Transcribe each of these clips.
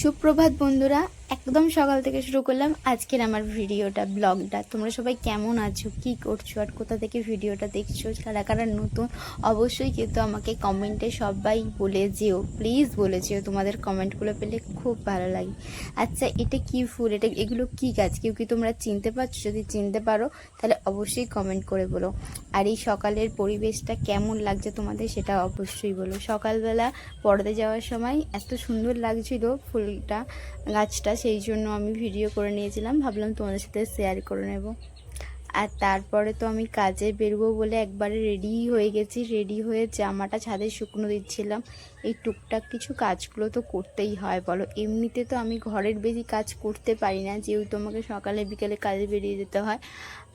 সুপ্রভাত বন্ধুরা একদম সকাল থেকে শুরু করলাম আজকের আমার ভিডিওটা, ব্লগটা। তোমরা সবাই কেমন আছো? কি করছ? আর কোথা থেকে ভিডিওটা দেখছ? কারা কারা নতুন? অবশ্যই কিন্তু আমাকে কমেন্টে সবাই বলে যেও। প্লিজ বলে যেও। তোমাদের কমেন্টগুলো পেলে খুব ভালো লাগে। আচ্ছা এটা কি ফুল? এটা এগুলো কি গাছ? কেউ কি তোমরা চিনতে পারছ? যদি চিনতে পারো, তাহলে অবশ্যই কমেন্ট করে বলো। আর এই সকালের পরিবেশটা কেমন লাগছে তোমাদের সেটা অবশ্যই বলো। সকালবেলা পড়তে যাওয়ার সময় এত সুন্দর লাগছিল ফুলটা, গাছটা। সেই জন্য আমি ভিডিও করে নিয়েছিলাম। ভাবলাম তোমাদের সাথে শেয়ার করে নেব। আর তারপরে তো আমি কাজে বেরোবো বলে একবারে রেডি হয়ে গেছি। রেডি হয়ে জামাটা ছাদে শুকনো দিচ্ছিলাম। এই টুকটাক কিছু কাজগুলো তো করতেই হয়, বলো। এমনিতে তো আমি ঘরের বেশি কাজ করতে পারি না, যেহেতু আমাকে সকালে, বিকেলে কাজে বেরিয়ে যেতে হয়।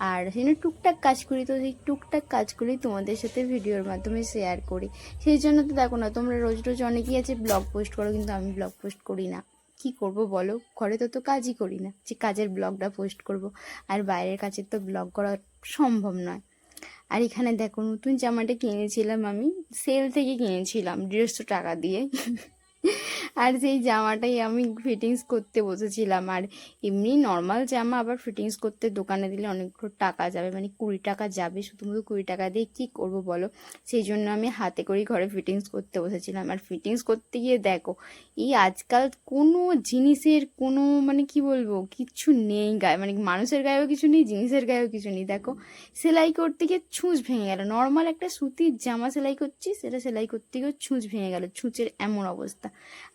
আর সেজন্য টুকটাক কাজ করি তো সেই টুকটাক কাজগুলি তোমাদের সাথে ভিডিওর মাধ্যমে শেয়ার করি। সেই জন্য তো দেখো না, তোমরা রোজ রোজ অনেকেই আছে ব্লগ পোস্ট করো, কিন্তু আমি ব্লগ পোস্ট করি না। কি করব বলো? ঘরে তো তো কাজই করি না। যে কাজের ব্লগটা পোস্ট করব। আর বাইরের কাছে তো ব্লগ করা সম্ভব নয়। আর এখানে দেখো, নতুন জামাটা কিনেছিলাম আমি। সেল থেকে কিনেছিলাম, দেড়শো টাকা দিয়ে। আর সেই জামাটাই আমি ফিটিংস করতে বসেছিলাম, আর এমনি নর্মাল জামা আবার ফিটিংস করতে দোকানে দিলে অনেকগুলো টাকা যাবে মানে কুড়ি টাকা যাবে, শুধুমাত্র কুড়ি টাকা দিয়ে কী করব বলো? সেই জন্য আমি হাতে করেই ঘরে ফিটিংস করতে বসেছিলাম। আর ফিটিংস করতে গিয়ে দেখো, এই আজকাল কোনো জিনিসের কোনো মানে কি বলব কিচ্ছু নেই গায়ে মানে মানুষের গায়েও কিছু নেই, জিনিসের গায়েও কিছু নেই। দেখো, সেলাই করতে গিয়ে ছুঁচ ভেঙে গেল। নর্মাল একটা সুতির জামা সেলাই করছি, সেটা সেলাই করতে গিয়ে ছুঁচ ভেঙে গেল, ছুঁচের এমন অবস্থা।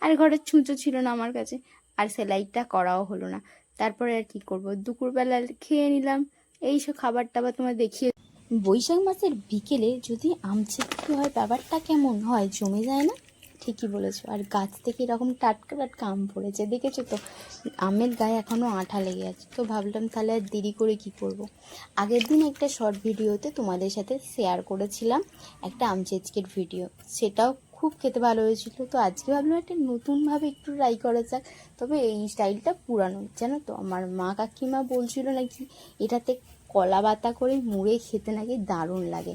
আর ঘরে ছুঁচো ছিল না আমার কাছে। আর সেলাইটা করাও হলো না। তারপরে আর কি করব? দুপুরবেলা খেয়ে নিলাম। এই সব খাবার টাবার তোমার দেখিয়ে বৈশাখ মাসের বিকেলে যদি আম ছিটকে হয়, ব্যাপারটা কেমন হয়? জমে যায় না? ঠিকই বলেছ। আর গাছ থেকে এরকম টাটকা টাটকা আম পড়েছে, দেখেছ তো? আমের গায়ে এখনও আঠা লেগে আছে। তো ভাবলাম তাহলে আর দেরি করে কি করব। আগের দিন একটা শর্ট ভিডিওতে তোমাদের সাথে শেয়ার করেছিলাম একটা আম চেচকের ভিডিও সেটাও খুব খেতে ভালো হয়েছিল। তো আজকে ভাবলাম একটা নতুনভাবে একটু ট্রাই করা যাক। তবে এই স্টাইলটা পুরানো, জানো তো? আমার মা কাকিমা বলছিল নাকি এটাতে কলা বাতা করে মুড়ে খেতে নাকি দারুণ লাগে।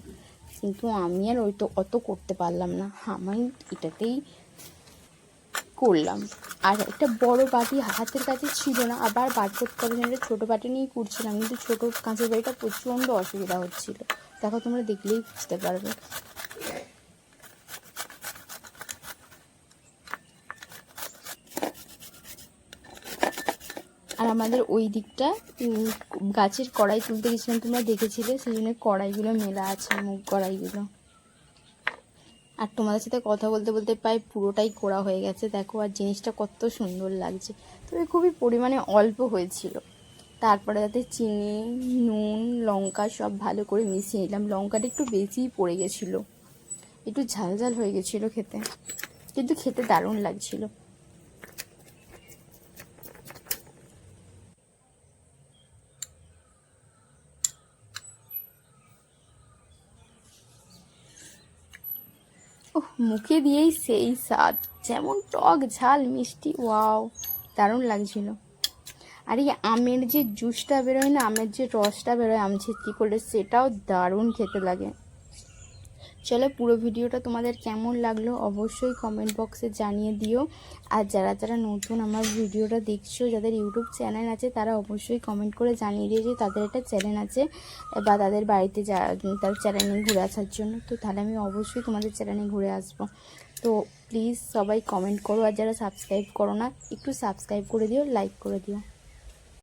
কিন্তু আমি আর ওই তো অত করতে পারলাম না। আমি এটাতেই করলাম। আর একটা বড় বাটি হাতের কাছে ছিল না। আবার বার করতে হবে ছোটো বাটি নিয়েই করছিলাম। কিন্তু ছোটো কাঁচের বাড়িটা প্রচণ্ড অসুবিধা হচ্ছিল। দেখো, তোমরা দেখলেই বুঝতে পারবে। আর আমাদের ওই দিকটা গাছের কড়াই তুলতে গেছিলাম, তোমরা দেখেছিলে? সেই জন্য কড়াইগুলো মেলা আছে মুখ কড়াইগুলো। আর তোমাদের সাথে কথা বলতে বলতে প্রায় পুরোটাই করা হয়ে গেছে। দেখো, আর জিনিসটা কত সুন্দর লাগছে। তবে খুবই পরিমাণে অল্প হয়েছিল। তারপরে তাতে চিনি, নুন, লঙ্কা সব ভালো করে মিশিয়ে নিলাম। লঙ্কাটা একটু বেশিই পড়ে গেছিল। একটু ঝাল ঝাল হয়ে গেছিল খেতে। কিন্তু খেতে দারুণ লাগছিল। ওহ, মুখে দিয়েই সেই স্বাদ। যেমন টক ঝাল, মিষ্টি, ওয়াও, দারুণ লাগছিল। আর এই আমের যে জুসটা বেরোয় না, আমের যে রসটা বেরোয়, আম কী করলে সেটাও দারুণ খেতে লাগে। চলো পুরো ভিডিওটা তোমাদের কেমন লাগল অবশ্যই কমেন্ট বক্সে জানিয়ে দিও। আর যারা যারা নতুন আমার ভিডিওটা দেখছ, যাদের ইউটিউব চ্যানেল আছে, তারা অবশ্যই কমেন্ট করে জানিয়ে দিও যে তাদের একটা চ্যানেল আছে, বা তাদের বাড়িতে যা, তার চ্যানেলে ঘুরে আসার জন্য। তো তাহলে আমি অবশ্যই তোমাদের চ্যানেলে ঘুরে আসব। তো প্লিজ সবাই কমেন্ট করো, আর যারা সাবস্ক্রাইব করো না, একটু সাবস্ক্রাইব করে দিও লাইক করে দিও।